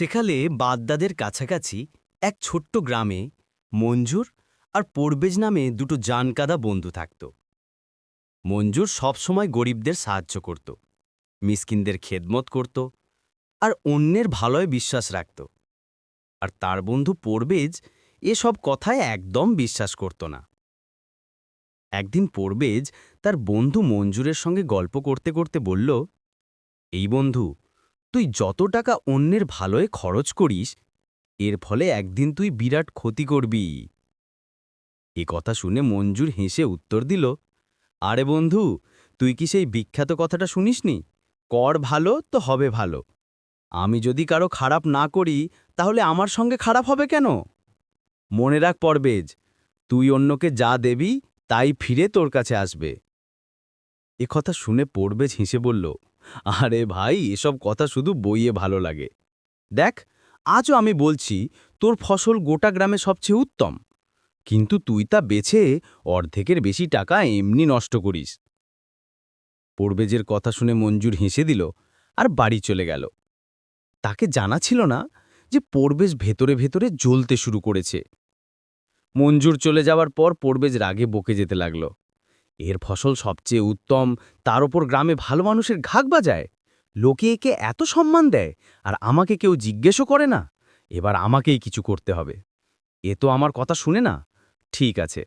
সেকালে বাদদাদের কাছাকাছি এক ছোট্ট গ্রামে মঞ্জুর আর পরবেজ নামে দুটো জানকাদা বন্ধু থাকত। মঞ্জুর সবসময় গরিবদের সাহায্য করত, মিসকিনদের খেদমত করত আর অন্যের ভালোয় বিশ্বাস রাখত। আর তার বন্ধু পরবেজ এসব কথায় একদম বিশ্বাস করত না। একদিন পরবেজ তার বন্ধু মঞ্জুরের সঙ্গে গল্প করতে করতে বলল, এই বন্ধু তুই যত টাকা অন্যের ভালোয় খরচ করিস, এর ফলে একদিন তুই বিরাট ক্ষতি করবি। এ কথা শুনে মঞ্জুর হেসে উত্তর দিল, আরে বন্ধু, তুই কি সেই বিখ্যাত কথাটা শুনিসনি? কর ভালো তো হবে ভালো। আমি যদি কারও খারাপ না করি, তাহলে আমার সঙ্গে খারাপ হবে কেন? মনে রাখ পরবেজ, তুই অন্যকে যা দেবি, তাই ফিরে তোর কাছে আসবে। এ কথা শুনে পড়বেজ হেসে বলল আরে ভাই, এসব কথা শুধু বইয়ে ভালো লাগে। দেখ, আজও আমি বলছি, তোর ফসল গোটা গ্রামে সবচেয়ে উত্তম। কিন্তু তুই তা বেছে অর্ধেকের বেশি টাকা এমনি নষ্ট করিস। পড়বেজের কথা শুনে মঞ্জুর হেসে দিল আর বাড়ি চলে গেল। তাকে জানা ছিল না যে পড়বেজ ভেতরে ভেতরে জ্বলতে শুরু করেছে। মঞ্জুর চলে যাওয়ার পর পড়বেজ রাগে বকে যেতে লাগল। এর ফসল সবচেয়ে উত্তম, তার ওপর গ্রামে ভালো মানুষের ঘাক বাজায়। লোকে একে এত সম্মান দেয়, আর আমাকে কেউ জিজ্ঞেসও করে না। এবার আমাকেই কিছু করতে হবে। এ তো আমার কথা শুনে না? ঠিক আছে,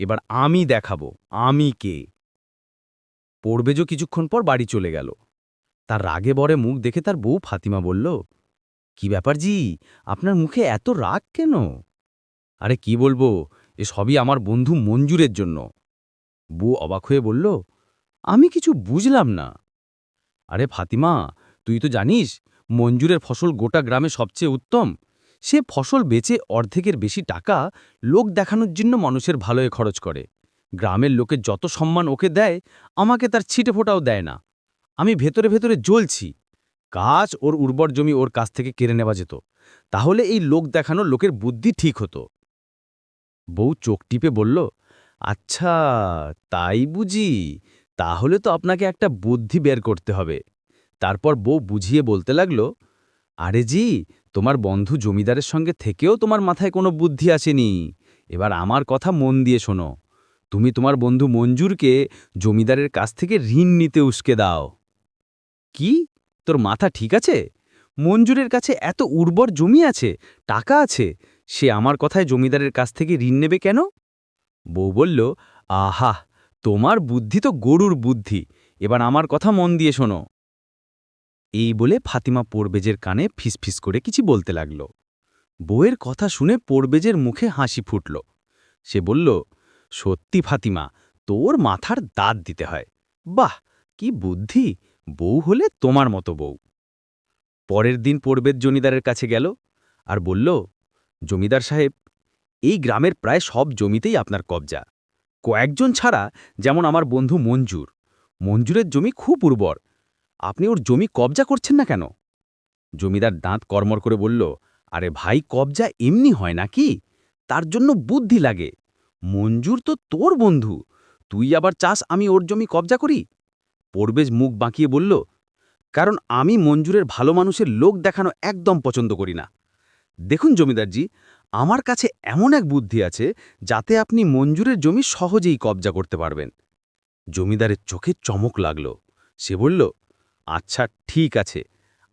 এবার আমি দেখাবো, আমি কে? পড়বেজও কিছুক্ষণ পর বাড়ি চলে গেল। তার রাগে বরে মুখ দেখে তার বউ ফাতিমা বলল, কি ব্যাপার জি? আপনার মুখে এত রাগ কেন? আরে কি বলব, এ সবই আমার বন্ধু মঞ্জুরের জন্য। বউ অবাক হয়ে বলল, আমি কিছু বুঝলাম না। আরে ফাতিমা, তুই তো জানিস, মঞ্জুরের ফসল গোটা গ্রামে সবচেয়ে উত্তম। সে ফসল বেচে অর্ধেকের বেশি টাকা লোক দেখানোর জন্য মানুষের ভালোয় খরচ করে। গ্রামের লোকে যত সম্মান ওকে দেয়, আমাকে তার ছিটে ফোটাও দেয় না। আমি ভেতরে ভেতরে জ্বলছি। কাজ ওর উর্বর জমি ওর কাছ থেকে কেড়ে নেওয়া যেত। তাহলে এই লোক দেখানো লোকের বুদ্ধি ঠিক হতো। বউ চোখ টিপে বলল আচ্ছা তাই বুঝি। তাহলে তো আপনাকে একটা বুদ্ধি বের করতে হবে। তারপর বউ বুঝিয়ে বলতে লাগল, আরে জি, তোমার বন্ধু জমিদারের সঙ্গে থেকেও তোমার মাথায় কোনো বুদ্ধি আসেনি। এবার আমার কথা মন দিয়ে শোনো। তুমি তোমার বন্ধু মঞ্জুরকে জমিদারের কাছ থেকে ঋণ নিতে উস্কে দাও। কি? তোর মাথা ঠিক আছে? মঞ্জুরের কাছে এত উর্বর জমি আছে, টাকা আছে, সে আমার কথায় জমিদারের কাছ থেকে ঋণ নেবে কেন? বউ বলল, আহা, তোমার বুদ্ধি তো গরুর বুদ্ধি। এবার আমার কথা মন দিয়ে শোনো। এই বলে ফাতিমা পোরবেজের কানে ফিসফিস করে কিছু বলতে লাগল। বউয়ের কথা শুনে পোরবেজের মুখে হাসি ফুটল। সে বলল, সত্যি ফাতিমা, তোর মাথার দাঁত দিতে হয়। বাহ, কি বুদ্ধি! বউ হলে তোমার মতো বউ। পরের দিন পড়বেদ জমিদারের কাছে গেল আর বলল, জমিদার সাহেব এই গ্রামের প্রায় সব জমিতেই আপনার কবজা। কয়েকজন ছাড়া, যেমন আমার বন্ধু মঞ্জুর। মঞ্জুরের জমি খুব উর্বর। আপনি ওর জমি কবজা করছেন না কেন? জমিদার দাঁত কর্মর করে বলল, আরে ভাই, কবজা এমনি হয় নাকি? তার জন্য বুদ্ধি লাগে। মঞ্জুর তো তোর বন্ধু। তুই আবার চাস আমি ওর জমি কবজা করি? পরবেজ মুখ বাঁকিয়ে বলল, কারণ আমি মঞ্জুরের ভালো মানুষের লোক দেখানো একদম পছন্দ করি না। দেখুন জমিদারজি আমার কাছে এমন এক বুদ্ধি আছে যাতে আপনি মঞ্জুরের জমি সহজেই কবজা করতে পারবেন। জমিদারের চোখে চমক লাগল। সে বলল আচ্ছা ঠিক আছে।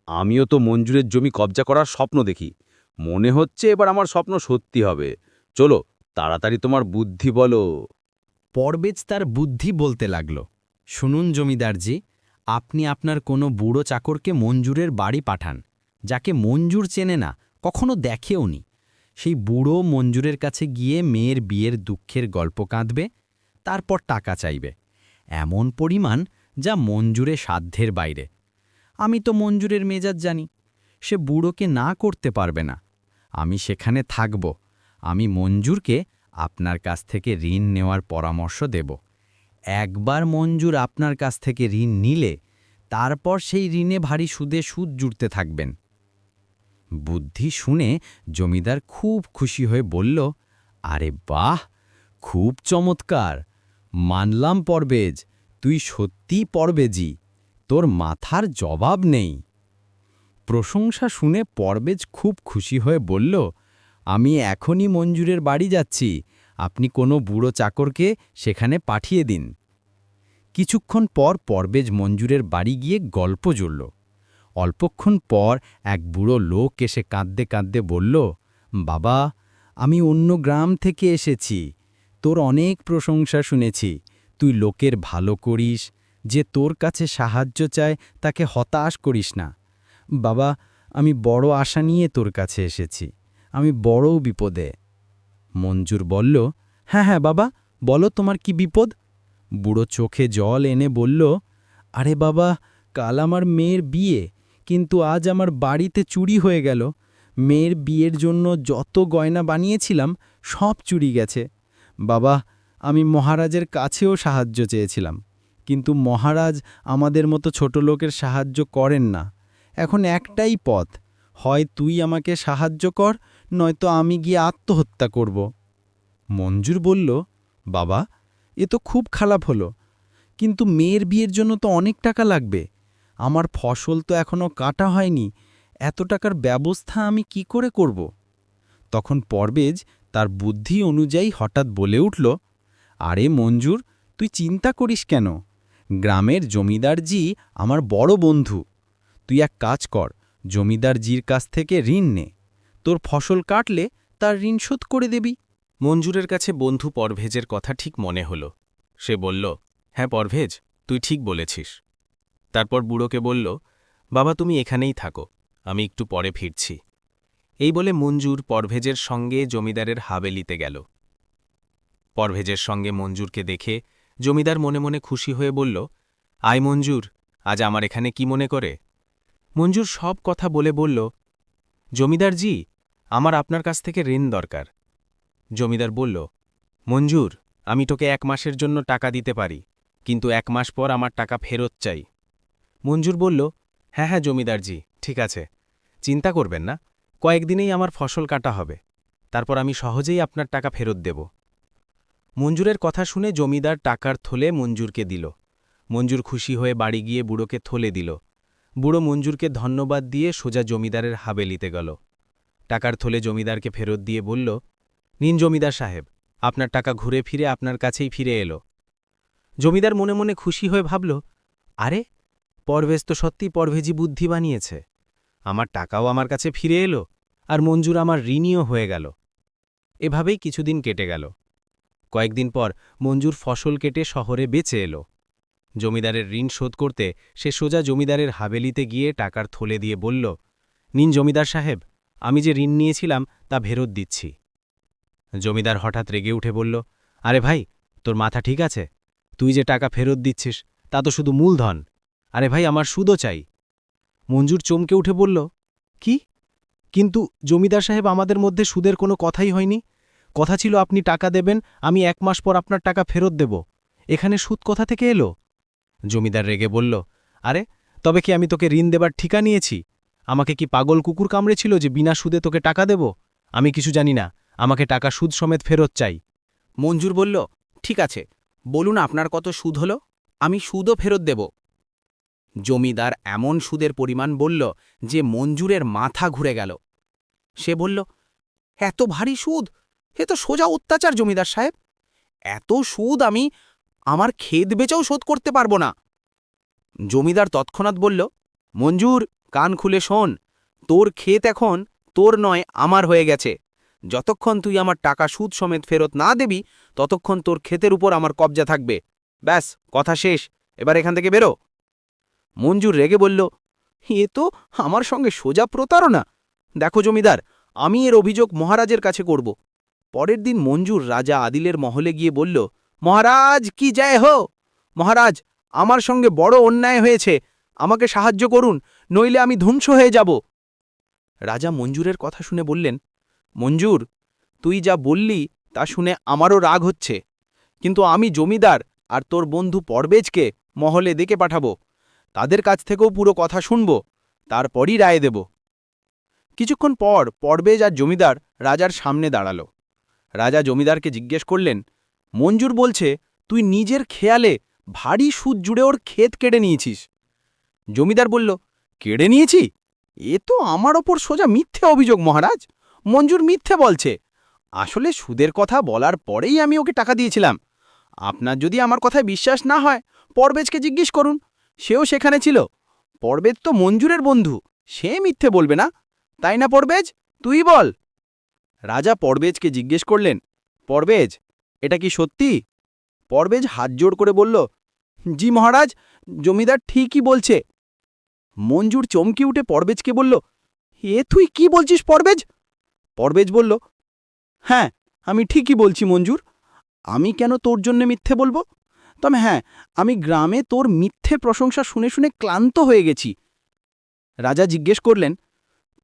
আমিও তো মঞ্জুরের জমি কবজা করার স্বপ্ন দেখি। মনে হচ্ছে এবার আমার স্বপ্ন সত্যি হবে। চলো, তাড়াতাড়ি তোমার বুদ্ধি বলো। পরবেজ তার বুদ্ধি বলতে লাগল। শুনুন জমিদারজি, আপনি আপনার কোনো বুড়ো চাকরকে মঞ্জুরের বাড়ি পাঠান। যাকে মঞ্জুর চেনে না, কখনো দেখেও নি। সেই বুড়ো মঞ্জুরের কাছে গিয়ে মেয়ের বিয়ের দুঃখের গল্প কাঁদবে, তারপর টাকা চাইবে। এমন পরিমাণ যা মঞ্জুরে সাধ্যের বাইরে। আমি তো মঞ্জুরের মেজাজ জানি, সে বুড়োকে না করতে পারবে না। আমি সেখানে থাকব, আমি মঞ্জুরকে আপনার কাছ থেকে ঋণ নেওয়ার পরামর্শ দেব। একবার মঞ্জুর আপনার কাছ থেকে ঋণ নিলে, তারপর সেই ঋণে ভারী সুদে সুদ জুড়তে থাকবেন। বুদ্ধি শুনে জমিদার খুব খুশি হয়ে বলল, আরে বাহ, খুব চমৎকার। মানলাম পরবেজ, তুই সত্যি পরবেজি তোর মাথার জবাব নেই। প্রশংসা শুনে পরবেজ খুব খুশি হয়ে বলল, আমি এখনই মঞ্জুরের বাড়ি যাচ্ছি, আপনি কোনো বুড়ো চাকরকে সেখানে পাঠিয়ে দিন। কিছুক্ষণ পর পরবেজ মঞ্জুরের বাড়ি গিয়ে গল্প জুড়ল। অল্পক্ষণ পর এক বুড়ো লোক এসে কাঁদতে কাঁদতে বলল, বাবা, আমি অন্য গ্রাম থেকে এসেছি। তোর অনেক প্রশংসা শুনেছি। তুই লোকের ভালো করিস, যে তোর কাছে সাহায্য চায় তাকে হতাশ করিস না। বাবা, আমি বড় আশা নিয়ে তোর কাছে এসেছি। আমি বড় বিপদে। মঞ্জুর বলল হ্যাঁ হ্যাঁ বাবা, বলো তোমার কি বিপদ? বুড়ো চোখে জল এনে বলল, আরে বাবা, কাল আমার মেয়ের বিয়ে। কিন্তু আজ আমার বাড়িতে চুরি হয়ে গেল। মেয়ের বিয়ের জন্য যত গয়না বানিয়েছিলাম, সব চুরি গেছে। বাবা, আমি মহারাজের কাছেও সাহায্য চেয়েছিলাম। কিন্তু মহারাজ আমাদের মতো ছোট লোকের সাহায্য করেন না। এখন একটাই পথ, হয় তুই আমাকে সাহায্য কর, নয়তো আমি গিয়ে আত্মহত্যা করব। মঞ্জুর বলল, বাবা, এ তো খুব খারাপ হলো। কিন্তু মেয়ের বিয়ের জন্য তো অনেক টাকা লাগবে। আমার ফসল তো এখনও কাটা হয়নি, এত টাকার ব্যবস্থা আমি কি করে করব? তখন পরবেজ তার বুদ্ধি অনুযায়ী হঠাৎ বলে উঠল, আরে মঞ্জুর, তুই চিন্তা করিস কেন? গ্রামের জমিদারজি আমার বড় বন্ধু। তুই এক কাজ কর জমিদার জমিদারজির কাছ থেকে ঋণ নে। তোর ফসল কাটলে তার ঋণ শোধ করে দেবি। মঞ্জুরের কাছে বন্ধু পরভেজের কথা ঠিক মনে হল। সে বলল হ্যাঁ পরভেজ, তুই ঠিক বলেছিস। তারপর বুড়োকে বলল, বাবা, তুমি এখানেই থাকো, আমি একটু পরে ফিরছি। এই বলে মঞ্জুর পরভেজের সঙ্গে জমিদারের হাবেলিতে গেল। পরভেজের সঙ্গে মঞ্জুরকে দেখে জমিদার মনে মনে খুশি হয়ে বলল, আয় মঞ্জুর, আজ আমার এখানে কি মনে করে? মঞ্জুর সব কথা বলে বলল, জমিদার জি, আমার আপনার কাছ থেকে ঋণ দরকার। জমিদার বলল, মঞ্জুর, আমি তোকে এক মাসের জন্য টাকা দিতে পারি, কিন্তু এক মাস পর আমার টাকা ফেরত চাই। মঞ্জুর বলল হ্যাঁ হ্যাঁ জমিদারজি, ঠিক আছে। চিন্তা করবেন না, কয়েকদিনেই আমার ফসল কাটা হবে। তারপর আমি সহজেই আপনার টাকা ফেরত দেব। মঞ্জুরের কথা শুনে জমিদার টাকার থলে মঞ্জুরকে দিল। মঞ্জুর খুশি হয়ে বাড়ি গিয়ে বুড়োকে থলে দিল। বুড়ো মঞ্জুরকে ধন্যবাদ দিয়ে সোজা জমিদারের হাবেলিতে গেল। টাকার থলে জমিদারকে ফেরত দিয়ে বলল, নিন জমিদার সাহেব, আপনার টাকা ঘুরে ফিরে আপনার কাছেই ফিরে এলো। জমিদার মনে মনে খুশি হয়ে ভাবল, আরে পরভেজ তো সত্যি পরভেজি বুদ্ধি বানিয়েছে। আমার টাকাও আমার কাছে ফিরে এলো, আর মঞ্জুর আমার ঋণীয় হয়ে গেল। এভাবেই কিছুদিন কেটে গেল। কয়েকদিন পর মঞ্জুর ফসল কেটে শহরে বেঁচে এলো। জমিদারের ঋণ শোধ করতে সে সোজা জমিদারের হাবেলিতে গিয়ে টাকার থলে দিয়ে বলল, নিন জমিদার সাহেব, আমি যে ঋণ নিয়েছিলাম তা ফেরত দিচ্ছি। জমিদার হঠাৎ রেগে উঠে বলল, আরে ভাই, তোর মাথা ঠিক আছে? তুই যে টাকা ফেরত দিচ্ছিস, তা তো শুধু মূলধন। আরে ভাই, আমার সুদও চাই। মঞ্জুর চমকে উঠে বলল, কি? কিন্তু জমিদার সাহেব, আমাদের মধ্যে সুদের কোনো কথাই হয়নি। কথা ছিল, আপনি টাকা দেবেন, আমি এক মাস পর আপনার টাকা ফেরত দেব। এখানে সুদ কোথা থেকে এলো? জমিদার রেগে বলল, আরে, তবে কি আমি তোকে ঋণ দেবার ঠিকা নিয়েছি? আমাকে কি পাগল কুকুর কামড়েছিল যে বিনা সুদে তোকে টাকা দেব? আমি কিছু জানি না, আমাকে টাকা সুদ সমেত ফেরত চাই। মঞ্জুর বলল, ঠিক আছে, বলুন আপনার কত সুদ হল? আমি সুদও ফেরত দেব। জমিদার এমন সুদের পরিমাণ বলল যে মঞ্জুরের মাথা ঘুরে গেল। সে বলল, এত ভারী সুদ? এ তো সোজা অত্যাচার, জমিদার সাহেব। এত সুদ আমি আমার খেদ বেচেও শোধ করতে পারব না। জমিদার তৎক্ষণাৎ বলল, মঞ্জুর, কান খুলে শোন। তোর ক্ষেত এখন তোর নয়, আমার হয়ে গেছে। যতক্ষণ তুই আমার টাকা সুদ সমেত ফেরত না দেবি, ততক্ষণ তোর ক্ষেতের উপর আমার কবজা থাকবে। ব্যাস, কথা শেষ। এবার এখান থেকে বেরো। মঞ্জুর রেগে বলল, এ তো আমার সঙ্গে সোজা প্রতারণা। দেখো জমিদার, আমি এর অভিযোগ মহারাজের কাছে করব। পরের দিন মঞ্জুর রাজা আদিলের মহলে গিয়ে বলল, মহারাজ, কি যায় হো! মহারাজ, আমার সঙ্গে বড় অন্যায় হয়েছে। আমাকে সাহায্য করুন, নইলে আমি ধ্বংস হয়ে যাব। রাজা মঞ্জুরের কথা শুনে বললেন, মঞ্জুর, তুই যা বললি তা শুনে আমারও রাগ হচ্ছে। কিন্তু আমি জমিদার আর তোর বন্ধু পরবেজকে মহলে ডেকে পাঠাবো। তাদের কাছ থেকেও পুরো কথা শুনব, তারপরই রায় দেব। কিছুক্ষণ পর পরবেজ আর জমিদার রাজার সামনে দাঁড়াল। রাজা জমিদারকে জিজ্ঞেস করলেন, মঞ্জুর বলছে, তুই নিজের খেয়ালে ভারী সুদ জুড়ে ওর ক্ষেত কেড়ে নিয়েছিস? জমিদার বলল, কেড়ে নিয়েছি? এ তো আমার ওপর সোজা মিথ্যে অভিযোগ, মহারাজ। মঞ্জুর মিথ্যে বলছে। আসলে সুদের কথা বলার পরেই আমি ওকে টাকা দিয়েছিলাম। আপনার যদি আমার কথায় বিশ্বাস না হয়, পরবেজকে জিজ্ঞেস করুন। সেও সেখানে ছিল। পরবেজ তো মঞ্জুরের বন্ধু, সে মিথ্যে বলবে না। তাই না পরবেজ? তুই বল। রাজা পরবেজকে জিজ্ঞেস করলেন, পরবেজ, এটা কি সত্যি? পরবেজ হাত জোড় করে বলল, জি মহারাজ, জমিদার ঠিকই বলছে। মঞ্জুর চমকে উঠে পরবেজকে বলল, এ তুই কি বলছিস পরবেজ? পরবেজ বলল হ্যাঁ আমি ঠিকই বলছি মঞ্জুর। আমি কেন তোর জন্য মিথ্যে বলব? তবে হ্যাঁ আমি গ্রামে তোর মিথ্যে প্রশংসা শুনে শুনে ক্লান্ত হয়ে গেছি। রাজা জিজ্ঞেস করলেন,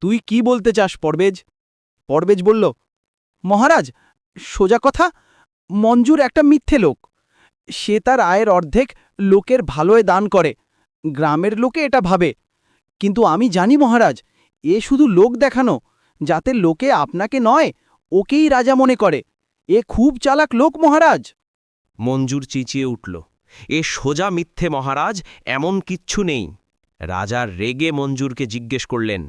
তুই কি বলতে চাস, পরবেজ? পরবেজ বলল, মহারাজ, সোজা কথা, মঞ্জুর একটা মিথ্যে লোক। সে তার আয়ের অর্ধেক লোকের ভালোয় দান করে। গ্রামের লোকে এটা ভাবে। কিন্তু আমি জানি, মহারাজ, এ শুধু লোক দেখানো, যাতে লোকে আপনাকে নয়, ওকেই রাজা মনে করে। এ খুব চালাক লোক, মহারাজ! মঞ্জুর চিঁচিয়ে উঠল, এ সোজা মিথ্যে মহারাজ, এমন কিচ্ছু নেই। রাজার রেগে মঞ্জুরকে জিজ্ঞেস করলেন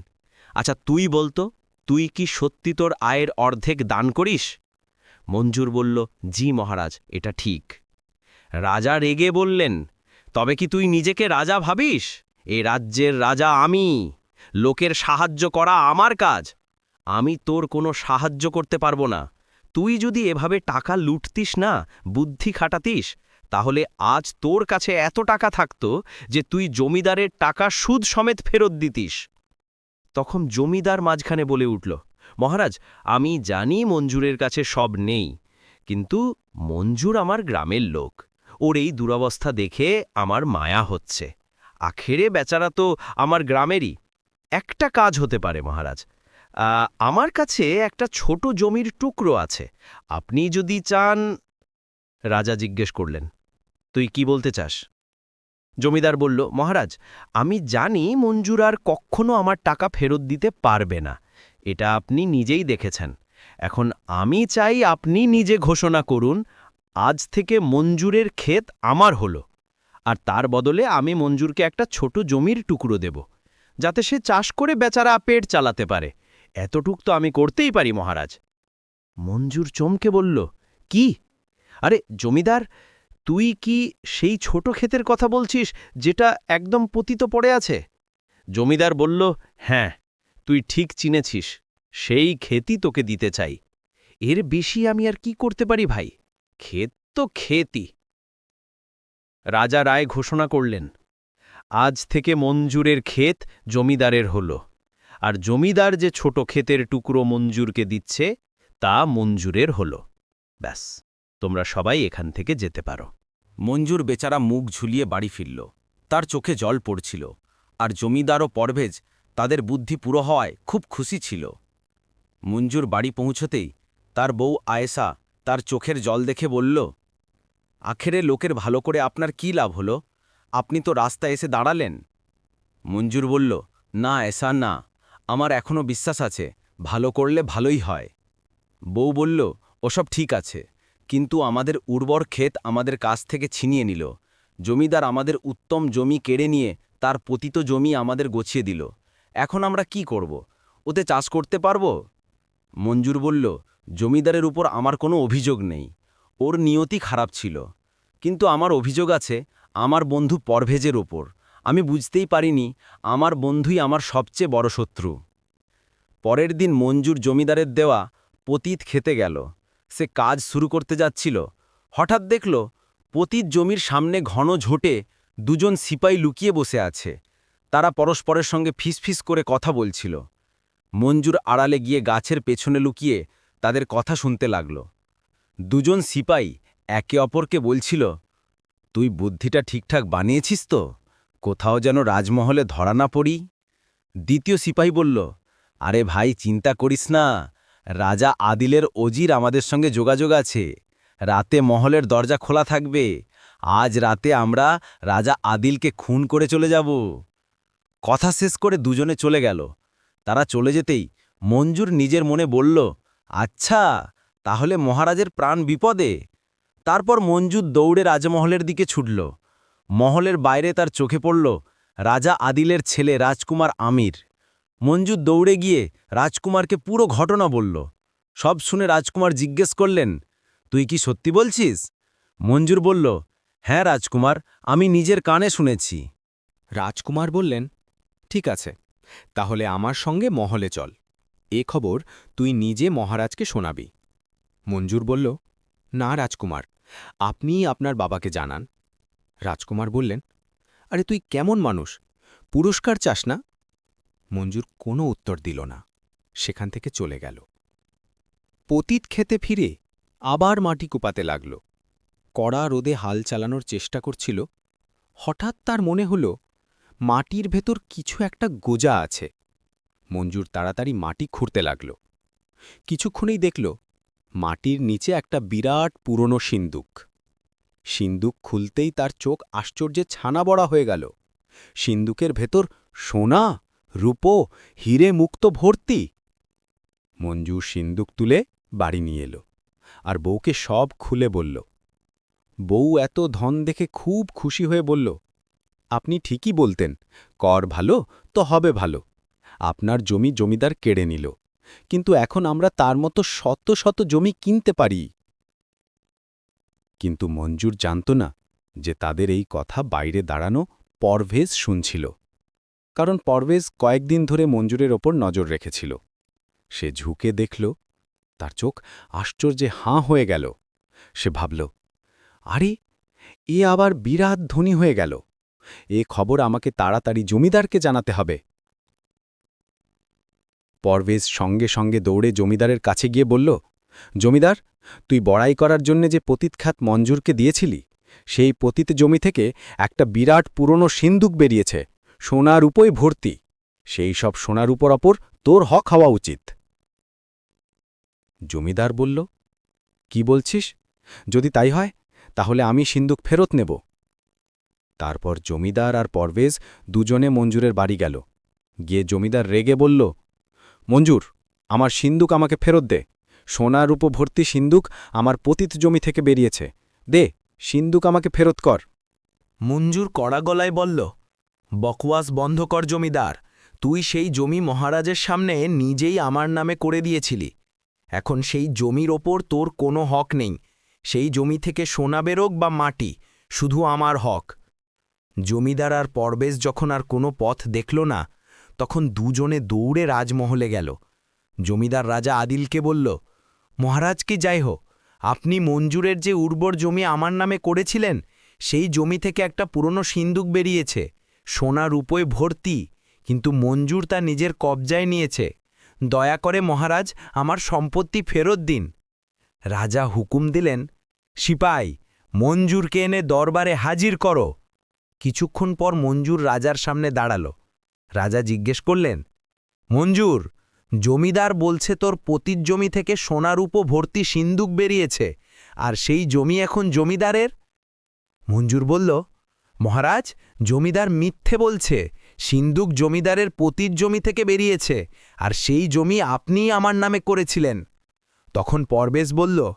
আচ্ছা তুই বলতো, তুই কি সত্যি তোর আয়ের অর্ধেক দান করিস? মঞ্জুর বলল, জি মহারাজ, এটা ঠিক। রাজা রেগে বললেন, তবে কি তুই নিজেকে রাজা ভাবিস? এ রাজ্যের রাজা আমি, লোকের সাহায্য করা আমার কাজ। আমি তোর কোনো সাহায্য করতে পারব না। তুই যদি এভাবে টাকা লুটতিস না, বুদ্ধি খাটাতিস, তাহলে আজ তোর কাছে এত টাকা থাকত যে তুই জমিদারের টাকা সুদ সমেত ফেরত দিতিস। তখন জমিদার মাঝখানে বলে উঠল, মহারাজ, আমি জানি মঞ্জুরের কাছে সব নেই, কিন্তু মঞ্জুর আমার গ্রামের লোক। ওর এই দুরবস্থা দেখে আমার মায়া হচ্ছে। আখেরে বেচারা তো আমার গ্রামেরই। একটা কাজ হতে পারে মহারাজ আমার কাছে একটা ছোট জমির টুকরো আছে। আপনি যদি চান, রাজা জিজ্ঞেস করলেন, তুই কি বলতে চাস? জমিদার বলল, মহারাজ, আমি জানি মঞ্জুর আর কখনো আমার টাকা ফেরত দিতে পারবে না। এটা আপনি নিজেই দেখেছেন। এখন আমি চাই আপনি নিজে ঘোষণা করুন, আজ থেকে মঞ্জুরের ক্ষেত আমার হলো। আর তার বদলে আমি মঞ্জুরকে একটা ছোট জমির টুকরো দেব, যাতে সে চাষ করে বেচারা পেট চালাতে পারে। এতটুক তো আমি করতেই পারি, মহারাজ। মঞ্জুর চমকে বলল, কি? আরে, জমিদার, তুই কি সেই ছোট ক্ষেতের কথা বলছিস যেটা একদম পতিত পড়ে আছে? জমিদার বলল হ্যাঁ তুই ঠিক চিনেছিস, সেই ক্ষেতই তোকে দিতে চাই। এর বেশি আমি আর কি করতে পারি ভাই? ক্ষেত তো ক্ষেতই। রাজা রায় ঘোষণা করলেন, আজ থেকে মঞ্জুরের ক্ষেত জমিদারের হল। আর জমিদার যে ছোট ক্ষেতের টুকরো মঞ্জুরকে দিচ্ছে, তা মঞ্জুরের হল। ব্যাস, তোমরা সবাই এখান থেকে যেতে পারো। মঞ্জুর বেচারা মুখ ঝুলিয়ে বাড়ি ফিরল। তার চোখে জল পড়ছিল, আর জমিদার ও পরভেজ, তাদের বুদ্ধি পুরো হওয়ায় খুব খুশি ছিল। মঞ্জুর বাড়ি পৌঁছতেই তার বউ আয়েশা তার চোখের জল দেখে বলল, আখেরে লোকের ভালো করে আপনার কি লাভ হলো? আপনি তো রাস্তায় এসে দাঁড়ালেন? মঞ্জুর বলল, না এসা না। আমার এখনও বিশ্বাস আছে, ভালো করলে ভালোই হয়। বউ বলল, ওসব ঠিক আছে, কিন্তু আমাদের উর্বর ক্ষেত আমাদের কাছ থেকে ছিনিয়ে নিল। জমিদার আমাদের উত্তম জমি কেড়ে নিয়ে তার পতিত জমি আমাদের গছিয়ে দিল। এখন আমরা কি করব? ওতে চাষ করতে পারব? মঞ্জুর বলল, জমিদারের উপর আমার কোনো অভিযোগ নেই। ওর নিয়তি খারাপ ছিল। কিন্তু আমার অভিযোগ আছে, আমার বন্ধু পরভেজের ওপর আমি বুঝতেই পারিনি, আমার বন্ধুই আমার সবচেয়ে বড় শত্রু। পরের দিন মঞ্জুর জমিদারের দেওয়া পতিত খেতে গেল। সে কাজ শুরু করতে যাচ্ছিল। হঠাৎ দেখল, পতিত জমির সামনে ঘন ঝোটে দুজন সিপাই লুকিয়ে বসে আছে। তারা পরস্পরের সঙ্গে ফিসফিস করে কথা বলছিল। মঞ্জুর আড়ালে গিয়ে গাছের পেছনে লুকিয়ে তাদের কথা শুনতে লাগল। দুজন সিপাই একে অপরকে বলছিল, তুই বুদ্ধিটা ঠিকঠাক বানিয়েছিস তো? কোথাও যেন রাজমহলে ধরা না পড়ি। দ্বিতীয় সিপাই বলল, আরে ভাই, চিন্তা করিস না। রাজা আদিলের অজির আমাদের সঙ্গে যোগাযোগ আছে। রাতে মহলের দরজা খোলা থাকবে। আজ রাতে আমরা রাজা আদিলকে খুন করে চলে যাব। কথা শেষ করে দুজনে চলে গেল। তারা চলে যেতেই মঞ্জুর নিজের মনে বলল আচ্ছা তাহলে মহারাজের প্রাণ বিপদে? তারপর মঞ্জুর দৌড়ে রাজমহলের দিকে ছুটল। মহলের বাইরে তার চোখে পড়ল রাজা আদিলের ছেলে রাজকুমার আমির। মঞ্জুর দৌড়ে গিয়ে রাজকুমারকে পুরো ঘটনা বলল। সব শুনে রাজকুমার জিজ্ঞেস করলেন, তুই কি সত্যি বলছিস? মঞ্জুর বলল হ্যাঁ রাজকুমার, আমি নিজের কানে শুনেছি। রাজকুমার বললেন, ঠিক আছে, তাহলে আমার সঙ্গে মহলে চল। এ খবর তুই নিজে মহারাজকে শোনাবি। মঞ্জুর বলল, না রাজকুমার, আপনিই আপনার বাবাকে জানান। রাজকুমার বললেন, আরে তুই কেমন মানুষ? পুরস্কার চাস না? মঞ্জুর কোনো উত্তর দিল না, সেখান থেকে চলে গেল। পতিত খেতে ফিরে আবার মাটি কুপাতে লাগল। কড়া রোদে হাল চালানোর চেষ্টা করছিল, হঠাৎ তার মনে হল, মাটির ভেতর কিছু একটা গোজা আছে। মঞ্জুর তাড়াতাড়ি মাটি খুঁড়তে লাগল। কিছুক্ষণেই দেখল, মাটির নিচে একটা বিরাট পুরনো সিন্দুক। সিন্দুক খুলতেই তার চোখ আশ্চর্যে ছানা বড়া হয়ে গেল। সিন্দুকের ভেতর সোনা, রূপো, হিরে মুক্ত ভর্তি। মঞ্জু সিন্দুক তুলে বাড়ি নিয়ে এলো আর বউকে সব খুলে বলল। বউ এত ধন দেখে খুব খুশি হয়ে বলল, আপনি ঠিকই বলতেন, কর ভালো, তো হবে ভালো। আপনার জমি জমিদার কেড়ে নিল। কিন্তু এখন আমরা তার মতো শত শত জমি কিনতে পারি। কিন্তু মঞ্জুর জানত না যে তাদের এই কথা বাইরে দাঁড়ানো পরভেজ শুনছিল। কারণ পরভেজ কয়েকদিন ধরে মঞ্জুরের ওপর নজর রেখেছিল। সে ঝুঁকে দেখল, তার চোখ আশ্চর্যে হাঁ হয়ে গেল। সে ভাবল, আরে, এ আবার বিরাট ধনী হয়ে গেল। এ খবর আমাকে তাড়াতাড়ি জমিদারকে জানাতে হবে। পরভেজ সঙ্গে সঙ্গে দৌড়ে জমিদারের কাছে গিয়ে বলল জমিদার, তুই বড়াই করার জন্যে যে পতিতখাত মঞ্জুরকে দিয়েছিলি, সেই পতিত জমি থেকে একটা বিরাট পুরনো সিন্দুক বেরিয়েছে, সোনার উপই ভর্তি। সেই সব সোনার উপর অপর তোর হক হওয়া উচিত। জমিদার বলল, কি বলছিস? যদি তাই হয়, তাহলে আমি সিন্দুক ফেরত নেব। তারপর জমিদার আর পরভেজ দুজনে মঞ্জুরের বাড়ি গেল। গিয়ে জমিদার রেগে বলল, মঞ্জুর, আমার সিন্দুক আমাকে ফেরত দে। সোনার উপভর্তি সিন্দুক আমার পতিত জমি থেকে বেরিয়েছে। দে, সিন্দুক আমাকে ফেরত কর। মঞ্জুর কড়া গলায় বলল, বকওয়াস বন্ধ কর জমিদার, তুই সেই জমি মহারাজের সামনে নিজেই আমার নামে করে দিয়েছিলি। এখন সেই জমির ওপর তোর কোনো হক নেই। সেই জমি থেকে সোনা বেরোক বা মাটি, শুধু আমার হক। জমিদার আর পরবেশ যখন আর কোনো পথ দেখল না, তখন দুজনে দৌড়ে রাজমহলে গেল। জমিদার রাজা আদিলকে বলল মহারাজ কি যাই হোক, আপনি মঞ্জুরের যে উর্বর জমি আমার নামে করেছিলেন, সেই জমি থেকে একটা পুরনো সিন্দুক বেরিয়েছে, সোনা রূপোয় ভর্তি, কিন্তু মঞ্জুর তা নিজের কবজায় নিয়েছে। দয়া করে মহারাজ, আমার সম্পত্তি ফেরত দিন। রাজা হুকুম দিলেন, সিপাই, মঞ্জুরকে এনে দরবারে হাজির করো। কিছুক্ষণ পর মঞ্জুর রাজার সামনে দাঁড়াল। রাজা জিজ্ঞেস করলেন, মঞ্জুর জমিদার বলছে, তোর পতির জমি থেকে সোনারূপো ভর্তি সিন্দুক বেরিয়েছে, আর সেই জমি এখন জমিদারের? মঞ্জুর বলল, মহারাজ, জমিদার মিথ্যে বলছে, সিন্দুক জমিদারের পতির জমি থেকে বেরিয়েছে, আর সেই জমি আপনিই আমার নামে করেছিলেন। তখন পরবেশ বলল,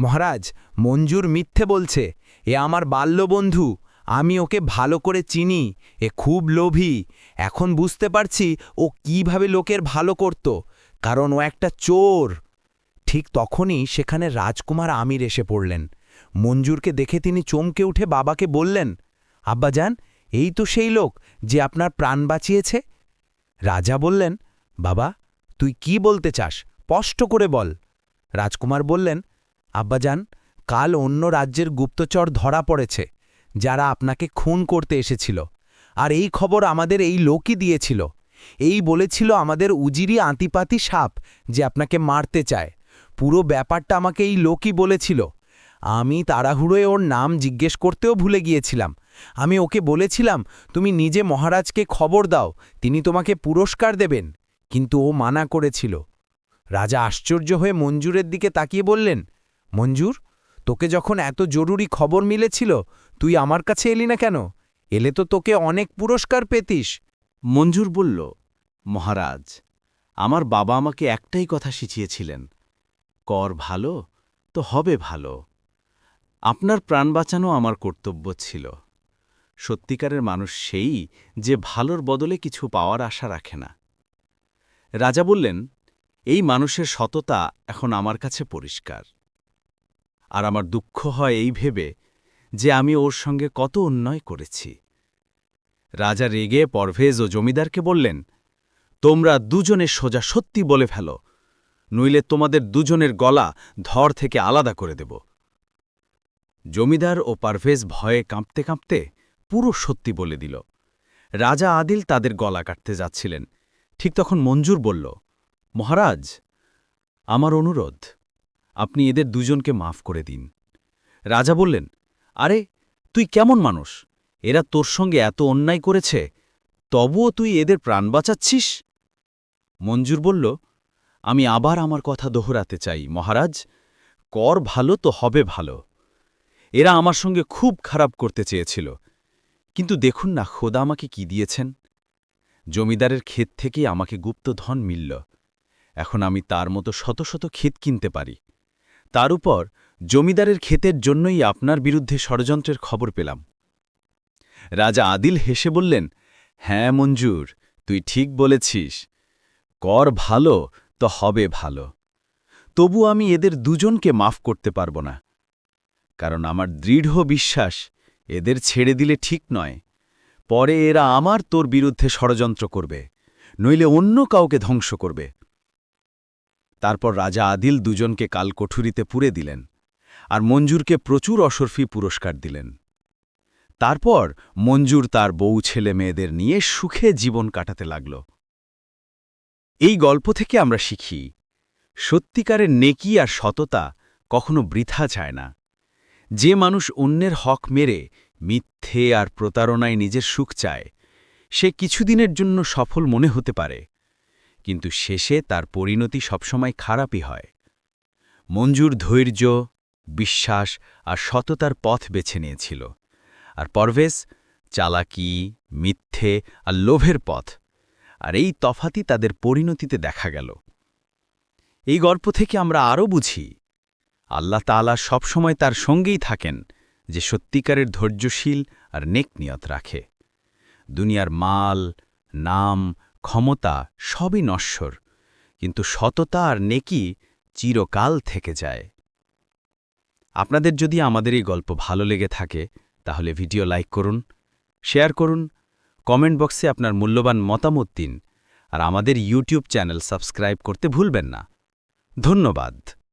মহারাজ, মঞ্জুর মিথ্যে বলছে, এ আমার বাল্যবন্ধু আমি ওকে ভালো করে চিনি, এ খুব লোভী। এখন বুঝতে পারছি ও কীভাবে লোকের ভালো করত, কারণ ও একটা চোর। ঠিক তখনই সেখানে রাজকুমার আমির এসে পড়লেন। মঞ্জুরকে দেখে তিনি চমকে উঠে বাবাকে বললেন আব্বাজান এই তো সেই লোক যে আপনার প্রাণ বাঁচিয়েছে? রাজা বললেন, বাবা, তুই কি বলতে চাস? স্পষ্ট করে বল। রাজকুমার বললেন আব্বাজান কাল অন্য রাজ্যের গুপ্তচর ধরা পড়েছে। যারা আপনাকে খুন করতে এসেছিল। আর এই খবর আমাদের এই লোকই দিয়েছিল। এই বলেছিল আমাদের উজিরি আঁতিপাতি সাপ যে আপনাকে মারতে চায়। পুরো ব্যাপারটা আমাকে এই লোকই বলেছিল। আমি তাড়াহুড়োয় ওর নাম জিজ্ঞেস করতেও ভুলে গিয়েছিলাম। আমি ওকে বলেছিলাম, তুমি নিজে মহারাজকে খবর দাও, তিনি তোমাকে পুরস্কার দেবেন। কিন্তু ও মানা করেছিল। রাজা আশ্চর্য হয়ে মঞ্জুরের দিকে তাকিয়ে বললেন, মঞ্জুর, তোকে যখন এত জরুরি খবর মিলেছিল তুই আমার কাছে এলি না কেন? এলে তো তোকে অনেক পুরস্কার পেতিস। মঞ্জুর বলল, মহারাজ, আমার বাবা আমাকে একটাই কথা শিখিয়েছিলেন, কর ভালো, তো হবে ভালো। আপনার প্রাণ বাঁচানো আমার কর্তব্য ছিল। সত্যিকারের মানুষ সেই যে ভালোর বদলে কিছু পাওয়ার আশা রাখে না। রাজা বললেন, এই মানুষের সততা এখন আমার কাছে পরিষ্কার। আর আমার দুঃখ হয় এই ভেবে যে আমি ওর সঙ্গে কত অন্যায় করেছি। রাজা রেগে পরভেজ ও জমিদারকে বললেন, তোমরা দুজনে সোজা সত্যি বলে ফেলো, নইলে তোমাদের দুজনের গলা ধর থেকে আলাদা করে দেব। জমিদার ও পারভেজ ভয়ে কাঁপতে কাঁপতে পুরো সত্যি বলে দিল। রাজা আদিল তাদের গলা কাটতে যাচ্ছিলেন। ঠিক তখন মঞ্জুর বলল, মহারাজ, আমার অনুরোধ, আপনি এদের দুজনকে মাফ করে দিন। রাজা বললেন আরে, তুই কেমন মানুষ? এরা তোর সঙ্গে এত অন্যায় করেছে, তবুও তুই এদের প্রাণ বাঁচাচ্ছিস? মঞ্জুর বলল, আমি আবার আমার কথা দোহরাতে চাই, মহারাজ। কর ভালো তো হবে ভালো। এরা আমার সঙ্গে খুব খারাপ করতে চেয়েছিল। কিন্তু দেখুন না, খোদা আমাকে কি দিয়েছেন। জমিদারের ক্ষেত থেকেই আমাকে গুপ্ত ধন মিলল। এখন আমি তার মতো শত শত ক্ষেত কিনতে পারি। তার উপর জমিদারের ক্ষেতের জন্যই আপনার বিরুদ্ধে ষড়যন্ত্রের খবর পেলাম। রাজা আদিল হেসে বললেন হ্যাঁ মঞ্জুর, তুই ঠিক বলেছিস। কর ভালো, তো হবে ভালো। তবু আমি এদের দুজনকে মাফ করতে পারব না। কারণ আমার দৃঢ় বিশ্বাস, এদের ছেড়ে দিলে ঠিক নয়। পরে এরা আমার তোর বিরুদ্ধে ষড়যন্ত্র করবে, নইলে অন্য কাউকে ধ্বংস করবে। তারপর রাজা আদিল দুজনকে কালকঠুরিতে পুরে দিলেন। মঞ্জুরকে প্রচুর অসরফি পুরস্কার দিলেন। তারপর মঞ্জুর তার বউ ছেলে মেয়েদের নিয়ে সুখে জীবন কাটাতে লাগল। এই গল্প থেকে আমরা শিখি, সত্যিকারের নেকি আর সততা কখনো বৃথা যায় না। যে মানুষ অন্যের হক মেরে মিথ্যে আর প্রতারণায় নিজের সুখ চায়, সে কিছুদিনের জন্য সফল মনে হতে পারে, কিন্তু শেষে তার পরিণতি সবসময় খারাপই হয়। মঞ্জুর ধৈর্য বিশ্বাস আর সততার পথ বেছে নিয়েছিল। আর পরভেজ চালাকি, মিথ্যে আর লোভের পথ। আর এই তফাতি তাদের পরিণতিতে দেখা গেল। এই গল্প থেকে আমরা আরও বুঝি, আল্লাহ তালা সবসময় তার সঙ্গেই থাকেন, যে সত্যিকারের ধৈর্যশীল আর নেক নিয়ত রাখে। দুনিয়ার মাল, নাম, ক্ষমতা সবই নশ্বর, কিন্তু সততা আর নেকি চিরকাল থেকে যায়। আপনাদের যদি আমাদের এই গল্প ভালো লেগে থাকে, তাহলে ভিডিও লাইক করুন, শেয়ার করুন, কমেন্ট বক্সে আপনার মূল্যবান মতামত দিন, আর আমাদের ইউটিউব চ্যানেল সাবস্ক্রাইব করতে ভুলবেন না। ধন্যবাদ।